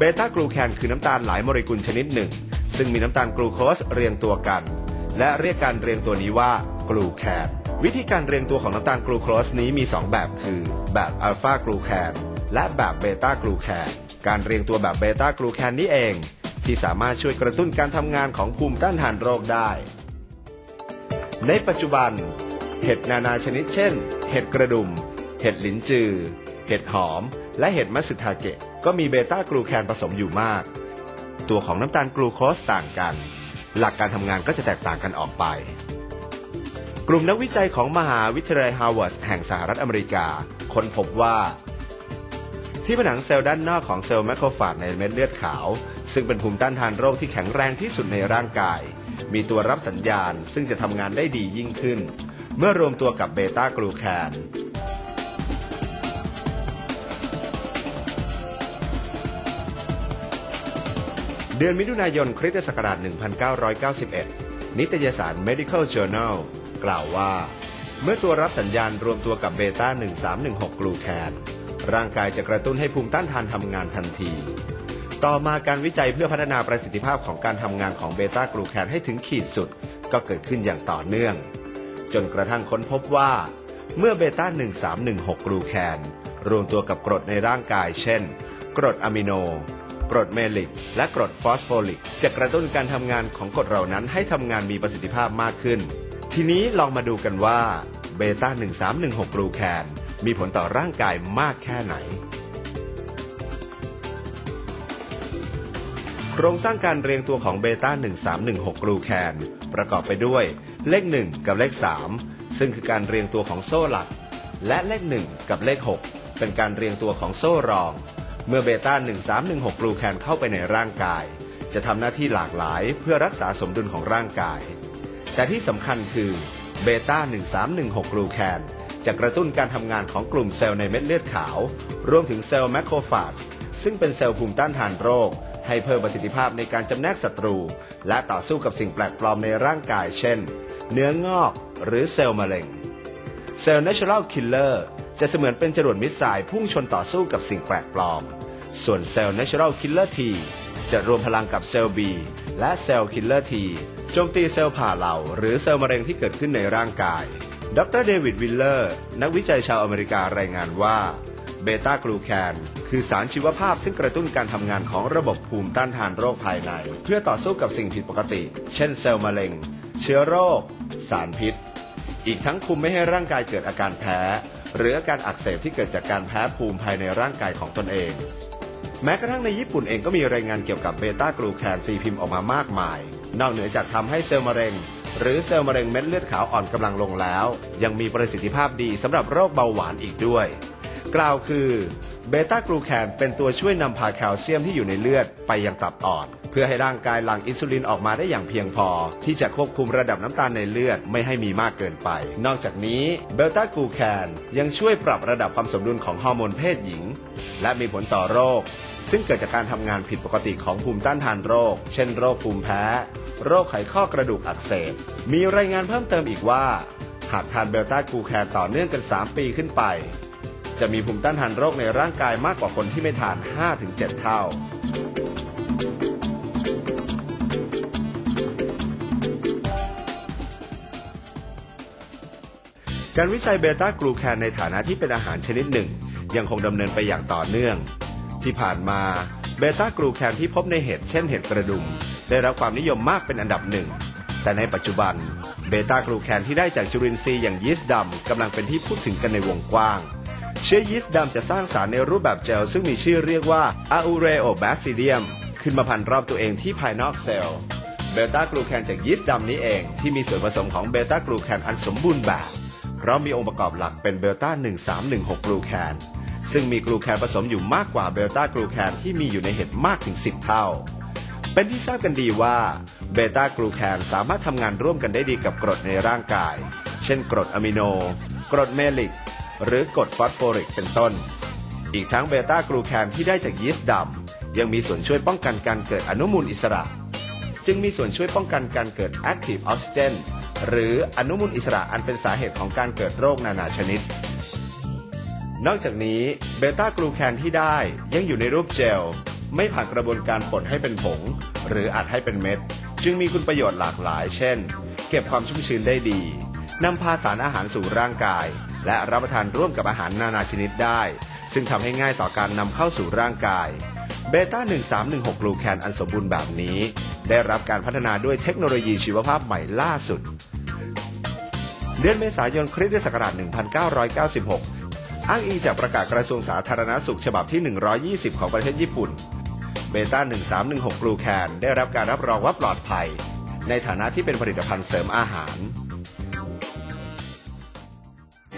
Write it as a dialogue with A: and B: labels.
A: เบต้ากลูแคนคือน้ำตาลหลายโมเลกุลชนิดหนึ่ง ซึ่งมีน้ำตาลกลูโคสเรียงตัวกัน และเรียกการเรียงตัวนี้ว่ากลูแคนวิธีการเรียงตัวของน้ำตาลกลูโคสนี้มี 2 แบบคือ แบบอัลฟากลูแคนและแบบเบต้ากลูแคนการเรียงตัวแบบเบต้ากลูแคนนี้เอง ที่สามารถช่วยกระตุ้นการทำงานของภูมิต้านทานโรคได้ ในปัจจุบัน เห็ดนานาชนิดเช่น เห็ดกระดุม เห็ดหลินจือ เห็ดหอม และเห็ดมัสึทาเกะ ก็มีเบต้ากลูแคนผสมอยู่มาก ตัวของน้ำตาลกลูโคสต่างกัน หลักการทำงานก็จะแตกต่างกันออกไป กลุ่มนักวิจัยของมหาวิทยาลัยฮาร์วาร์ดแห่งสหรัฐอเมริกา ค้นพบว่า ที่ผนังเซลล์ด้านนอกของเซลล์แมคโครฟาจในเม็ดเลือดขาว ซึ่งเป็นภูมิต้านทานโรคที่แข็งแรงที่สุดในร่างกาย มีตัวรับสัญญาณซึ่งจะทำงานได้ดียิ่งขึ้น เมื่อรวมตัวกับเบต้ากลูแคน เดือนมิถุนายนคริสตศักราช 1991 นิตยสาร Medical Journal กล่าวว่า เมื่อตัวรับสัญญาณรวมตัวกับเบต้า 1316 กลูแคนร่างกายจะกระตุ้นให้ภูมิต้านทานทำงานทันที ต่อมาการวิจัยเพื่อพัฒนาประสิทธิภาพของการทำงานของเบต้ากลูแคนให้ถึงขีดสุด ก็เกิดขึ้นอย่างต่อเนื่อง จนกระทั่งค้นพบว่า เมื่อเบต้า 1316 กลูแคนรวมตัวกับกรดในร่างกาย เช่น กรดอะมิโน กรดเมลิก และกรดฟอสโฟลิก จะกระตุ้นการทำงานของกรดเหล่านั้นให้ทำงานมีประสิทธิภาพมากขึ้น ทีนี้ลองมาดูกันว่าเบต้า 1316 กลูแคน มีผลต่อร่างกายมากแค่ไหน โครงสร้างการเรียงตัวของเบต้า 1316 กลูแคน ประกอบไปด้วย เลข 1 กับเลข 3 ซึ่งคือการเรียงตัวของโซ่หลัก และเลข 1 กับเลข 6 เป็นการเรียงตัวของโซ่รอง เมื่อเบต้า 1316 กลูแคนเข้าไปในร่างกาย จะทำหน้าที่หลากหลายเพื่อรักษาสมดุลของร่างกาย แต่ที่สำคัญคือเบต้า 1316 กลูแคนจะกระตุ้นการทำงานของกลุ่มเซลล์ในเม็ดเลือดขาว รวมถึงเซลล์แมคโครฟาจซึ่งเป็นเซลล์ภูมิต้านทานโรค ให้เพิ่มประสิทธิภาพในการจำแนกศัตรู และต่อสู้กับสิ่งแปลกปลอมในร่างกาย เช่น เนื้องอกหรือเซลล์มะเร็ง เซลล์ Natural Killer จะเสมือนเป็นจรวดมิสไซล์พุ่งชนต่อสู้กับสิ่งแปลกปลอม ส่วนเซลล์ Natural Killer T จะรวมพลังกับเซลล์ B และเซลล์ Killer T โจมตีเซลล์ผ่าเหล่าหรือเซลล์มะเร็งที่เกิดขึ้นในร่างกาย ดรเดวิดวิลเลอร์ นักวิจัยชาวอเมริการายงานว่าเบต้ากลูแคนคือสารชีวภาพซึ่งกระตุ้นการทำงานของระบบภูมิต้านทานโรคภายใน เพื่อต่อสู้กับสิ่งผิดปกติ เช่นเซลล์มะเร็ง เชื้อโรค สารพิษ อีกทั้งคุมไม่ให้ร่างกายเกิดอาการแพ้ หรืออาการอักเสบที่เกิดจากการแพ้ภูมิภายในร่างกายของตนเอง แม้กระทั่งในญี่ปุ่นเองก็มีรายงานเกี่ยวกับเบต้ากลูแคนตีพิมพ์ออกมามากมาย นอกเหนือจากทำให้เซลล์มะเร็ง หรือเซลล์มะเร็งเม็ดเลือดขาวอ่อนกำลังลงแล้ว ยังมีประสิทธิภาพดีสำหรับโรคเบาหวานอีกด้วย กล่าวคือ เบต้ากลูแคนเป็นตัวช่วยนำพาแคลเซียมที่อยู่ในเลือดไปยังตับอ่อน เพื่อให้ร่างกายหลั่งอินซูลินออกมาได้อย่างเพียงพอ ที่จะควบคุมระดับน้ำตาลในเลือดไม่ให้มีมากเกินไป นอกจากนี้เบต้ากลูแคนยังช่วยปรับระดับความสมดุลของฮอร์โมนเพศหญิง และมีผลต่อโรค ซึ่งเกิดจากการทำงานผิดปกติของภูมิต้านทานโรค เช่น โรคภูมิแพ้ โรคไขข้อกระดูกอักเสบ มีรายงานเพิ่มเติมอีกว่า หากทานเบต้ากลูแคนต่อเนื่องกัน 3 ปีขึ้นไป จะมีภูมิต้านทานโรคในร่างกายมากกว่าคนที่ไม่ทาน 5-7 เท่า การวิจัยเบต้ากลูแคนในฐานะที่เป็นอาหารชนิดหนึ่ง ยังคงดำเนินไปอย่างต่อเนื่อง ที่ผ่านมาเบต้ากลูแคนที่พบในเห็ดเช่นเห็ดกระดุม ได้รับความนิยมมากเป็นอันดับหนึ่ง แต่ในปัจจุบันเบต้ากลูแคนที่ได้จากจุลินทรีย์อย่างยีสต์ดำกำลังเป็นที่พูดถึงกันในวงกว้าง เชื้อยีสต์ดำจะสร้างสารในรูปแบบเจลซึ่งมีชื่อเรียกว่า Aureobacillium ขึ้นมาพันรอบตัวเองที่ภายนอกเซลล์เบต้ากลูแคนจากยีสต์ดำนี้เอง ที่มีส่วนผสมของเบต้ากลูแคนอันสมบูรณ์แบบ เพราะมีองค์ประกอบหลักเป็นเบต้า 1316 กลูแคน ซึ่งมีกลูแคนผสมอยู่มากกว่าเบต้ากลูแคนที่มีอยู่ในเห็ดมากถึง 10 เท่า เป็นที่ทราบกันดีว่าเบต้ากลูแคนสามารถทำงานร่วมกันได้ดีกับกรดในร่างกาย เช่นกรดอะมิโน กรดเมลิก หรือกรดฟอสโฟริกเป็นต้น อีกทั้งเบต้ากลูแคนที่ได้จากยีสต์ดำยังมีส่วนช่วยป้องกันการเกิดอนุมูลอิสระ จึงมีส่วนช่วยป้องกันการเกิด Active Oxygen หรืออนุมูลอิสระอันเป็นสาเหตุของการเกิดโรคนานาชนิด นอกจากนี้เบต้ากลูแคนที่ได้ยังอยู่ในรูปเจล ไม่ผ่านกระบวนการป่นให้เป็นผง หรืออัดให้เป็นเม็ด จึงมีคุณประโยชน์หลากหลาย เช่น เก็บความชุ่มชื้นได้ดีนำพาสารอาหารสู่ร่างกาย และรับประทานร่วมกับอาหารนานาชนิดได้ ซึ่งทำให้ง่ายต่อการนำเข้าสู่ร่างกายเบต้า 1316 กลูแคนอันสมบูรณ์แบบนี้ ได้รับการพัฒนาด้วยเทคโนโลยีชีวภาพใหม่ล่าสุด เดือนเมษายนคริสตศักราช 1996 อ้างอิงจากประกาศกระทรวงสาธารณสุขฉบับที่ 120 ของประเทศญี่ปุ่น เบต้า 1316 กลูแคนได้รับการรับรองว่าปลอดภัย ในฐานะที่เป็นผลิตภัณฑ์เสริมอาหาร